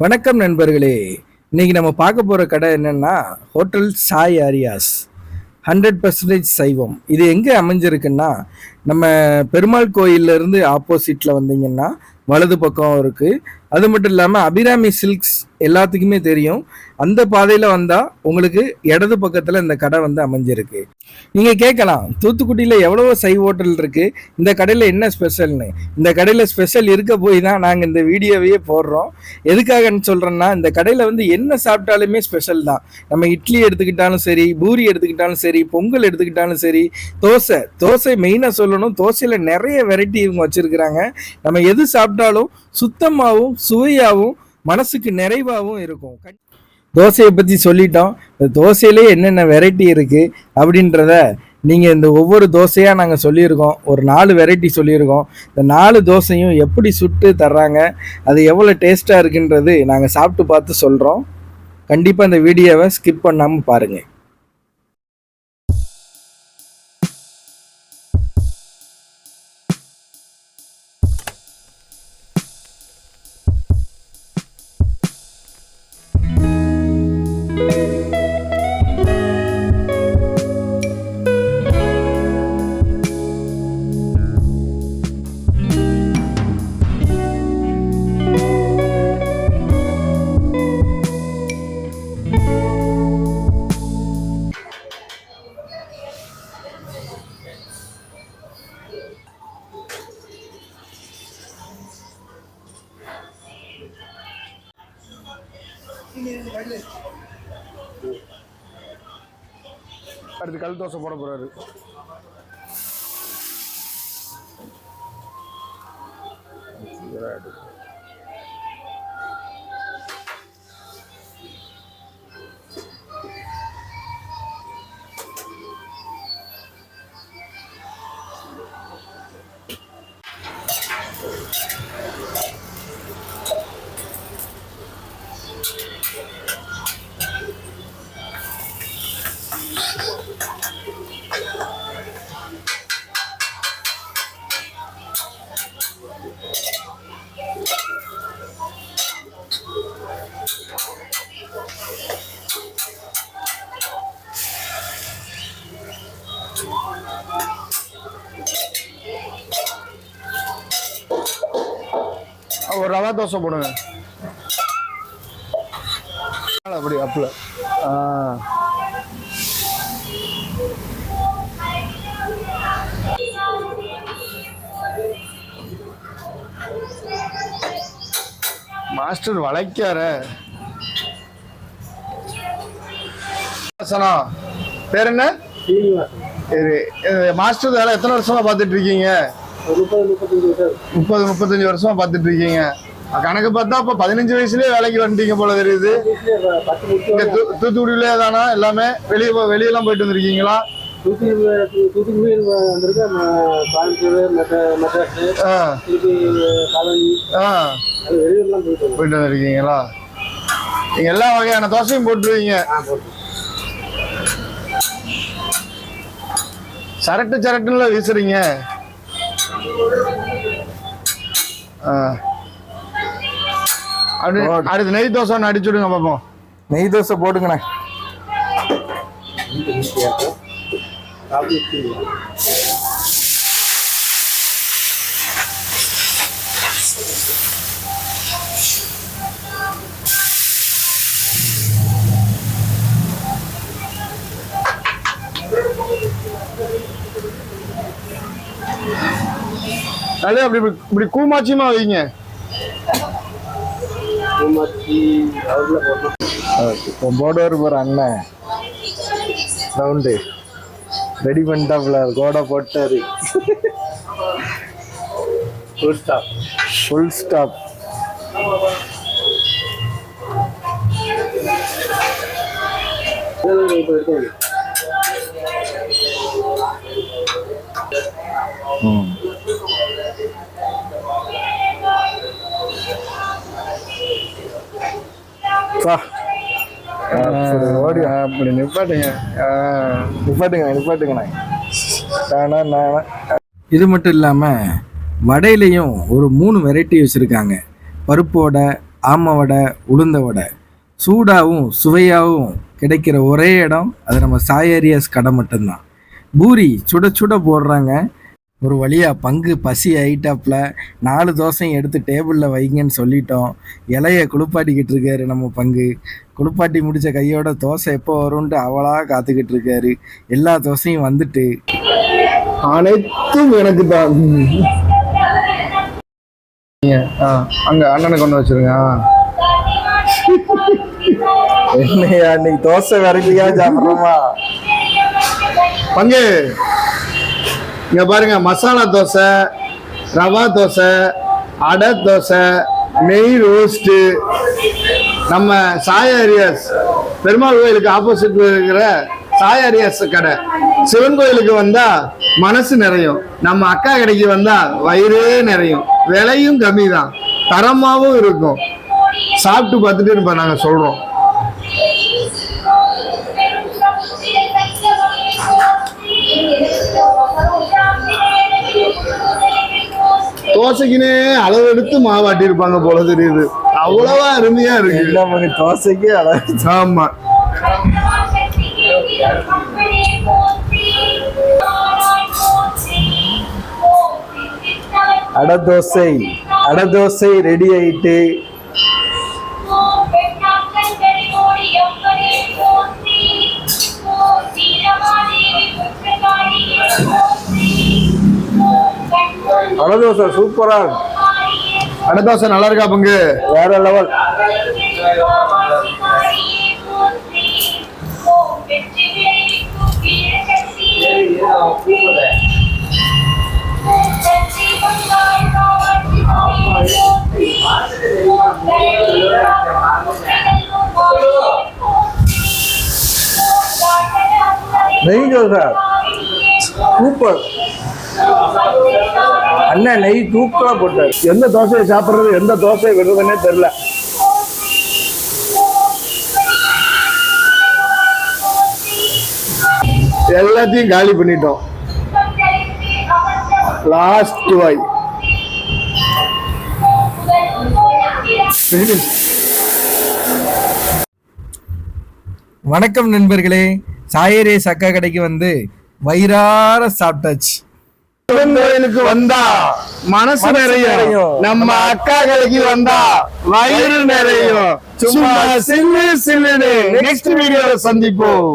வணக்கம் நண்பர்களே. இன்னைக்கு நம்ம பார்க்க போகிற கடை என்னன்னா hotel Sai Aryas hundred percentage சைவம். இது எங்கே அமைஞ்சிருக்குன்னா நம்ம பெருமாள் கோயிலேருந்து இருந்து ஆப்போசிட்டில் வந்தீங்கன்னா வலது பக்கம் இருக்குது அது மட்டும் இல்லாமல் அபிராமி சில்க்ஸ் எல்லாத்துக்குமே தெரியும். அந்த பாதையில் வந்தால் உங்களுக்கு இடது பக்கத்தில் இந்த கடை வந்து அமைஞ்சிருக்கு. நீங்கள் கேட்கலாம் தூத்துக்குடியில் எவ்வளவோ சைவ ஹோட்டல் இருக்குது இந்த கடையில் என்ன ஸ்பெஷல்னு? இந்த கடையில் ஸ்பெஷல் இருக்க போய் தான் நாங்கள் இந்த வீடியோவையே போடுறோம். எதுக்காகன்னு சொல்கிறேன்னா இந்த கடையில் வந்து என்ன சாப்பிட்டாலுமே ஸ்பெஷல் தான். நம்ம இட்லி எடுத்துக்கிட்டாலும் சரி பூரி எடுத்துக்கிட்டாலும் சரி பொங்கல் எடுத்துக்கிட்டாலும் சரி தோசை. தோசை மெயினாக சொல்லணும் தோசையில் நிறைய வெரைட்டி இவங்க வச்சுருக்குறாங்க. நம்ம எது சாப்பிட்டாலும் சுத்தமாகவும் சுவையாகவும் மனசுக்கு நிறைவாகவும் இருக்கும். தோசையை பற்றி சொல்லிட்டோம். இந்த தோசையிலே என்னென்ன வெரைட்டி இருக்குது அப்படின்றத நீங்கள் இந்த ஒவ்வொரு தோசையாக நாங்கள் சொல்லியிருக்கோம். ஒரு நாலு வெரைட்டி சொல்லியிருக்கோம். இந்த நாலு தோசையும் எப்படி சுட்டு தர்றாங்க அது எவ்வளோ டேஸ்ட்டாக இருக்குன்றது நாங்கள் சாப்பிட்டு பார்த்து சொல்கிறோம் கண்டிப்பாக இந்த வீடியோவை ஸ்கிப் பண்ணாமல் பாருங்கள் அடுத்து கல் தோசை போட போறாரு. ஒரு ரவா தோசை போடுங்க. அப்படி அப்பில். ஆ. மாஸ்டர் வளைக்கார. பேர் என்ன? மாஸ்டர் வேலை எத்தனை வருஷமா பார்த்துட்டு இருக்கீங்க? முப்பது முப்பத்தஞ்சு வருஷமா பார்த்துட்டு இருக்கீங்க கணக்கு பார்த்தா அப்ப பதினஞ்சு வயசுலயே வேலைக்கு வந்துட்டீங்க போல தெரியுது. தூத்துக்குடியிலே தானா எல்லாமே? வெளியே வெளியெல்லாம் போயிட்டு வந்திருக்கீங்களா? தூத்துக்குடி வந்திருக்கேன் கோயம்புத்தூர் ஆ. திருப்பி காலனி ஆ. வெளியூர்லாம் போயிட்டு போயிட்டு வந்திருக்கீங்களா? நீங்க எல்லா வகையான தோசையும் போட்டுருவீங்க. சரட்டு சரட்டுல வீசுறீங்க. அடுத்து அடுத்து நெய் தோசை ஒன்று அடிச்சு விடுங்க பார்ப்போம் நெய் தோசை போடுங்கண்ணே அதே அப்படி இப்படி- கூமாச்சியமா வைங்க. இப்போ போடுவார் போகிற அண்ணன். ரவுண்டு ரெடி பண்ணிட்டாப்புல கோடை போட்டாரு ஃபுல் ஸ்டாப் ஃபுல் ஸ்டாப் ம். பா. அப்படி ஓடி அப்படி நிப்பாட்டுங்க. நிப்பாட்டுங்க நிப்பாட்டுங்கண்ணே. நானா நானா. இது மட்டும் இல்லாமல் வடையிலையும் ஒரு மூணு வெரைட்டி வச்சுருக்காங்க. பருப்பு வடை ஆம வடை உளுந்த வடை. சூடாகவும் சுவையாகவும் கிடைக்கிற ஒரே இடம் அது நம்ம சாயரியாஸ் கடை மட்டும்தான். பூரி சுட சுட போடுறாங்க. ஒரு வழியாக பங்கு பசி ஆயிட்டாப்புல நாலு தோசையும் எடுத்து டேபிளில் வைங்கன்னு சொல்லிட்டோம். இலைய குளிப்பாட்டிக்கிட்டு இருக்காரு நம்ம பங்கு. குளிப்பாட்டி முடிச்ச கையோட தோசை எப்போ வரும்ன்ட்டு அவளா காத்துக்கிட்டு இருக்காரு. எல்லா தோசையும் வந்துட்டு. அனைத்தும் எனக்கு தான். ஆ, அங்க அண்ணனை கொண்டு வச்சிருங்க ஆ. என்னையா இன்னைக்கு தோசை விரட்டியா சாப்பிட்றோமா? பங்கு. இங்க பாருங்க மசாலா தோசை ரவா தோசை அடை தோசை நெய் ரோஸ்ட்டு நம்ம சாய அரியாஸ் பெருமாள் கோயிலுக்கு ஆப்போசிட்ல இருக்கிற சாய அரியாஸ் கடை. சிவன் கோயிலுக்கு வந்தா மனசு நிறையும். நம்ம அக்கா கடைக்கு வந்தா வயிறே நிறையும். விலையும் கம்மி தான் தரமாகவும் இருக்கும். சாப்பிட்டு பார்த்துட்டு இப்போ நாங்கள் சொல்றோம். தோசைக்குன்னே அளவு எடுத்து மாவாட்டி இருப்பாங்க போல தெரியுது. அவ்வளவா அருமையா இருக்கு. பண்ணி தோசைக்கு அழகு ஆமா. அடை தோசை அடை தோசை ரெடி ஆயிட்டு அடை தோசை சூப்பரா இருக்கு. அடை தோசை நல்லா இருக்கா பங்கு? வேற லெவல். நெய் தோசை. சூப்பர். அண்ணன் நெய் தூக்கலா போட்டார். எந்த தோசையை சாப்பிடுறது எந்த தோசையை விடுறதுன்னே தெரியல. எல்லாத்தையும் காலி பண்ணிட்டோம். லாஸ்ட் வாய் வணக்கம் நண்பர்களே. சாயரே சக்கா கடைக்கு வந்து வயிறார சாப்பிட்டாச்சு. கோயிலுக்கு வந்தா மனசு நிறையும். நம்ம அக்கா கடைக்கு வந்தா வயிறு நிறையும். சும்மா சில்லு சில்லுன்னு நெக்ஸ்ட் வீடியோல சந்திப்போம்.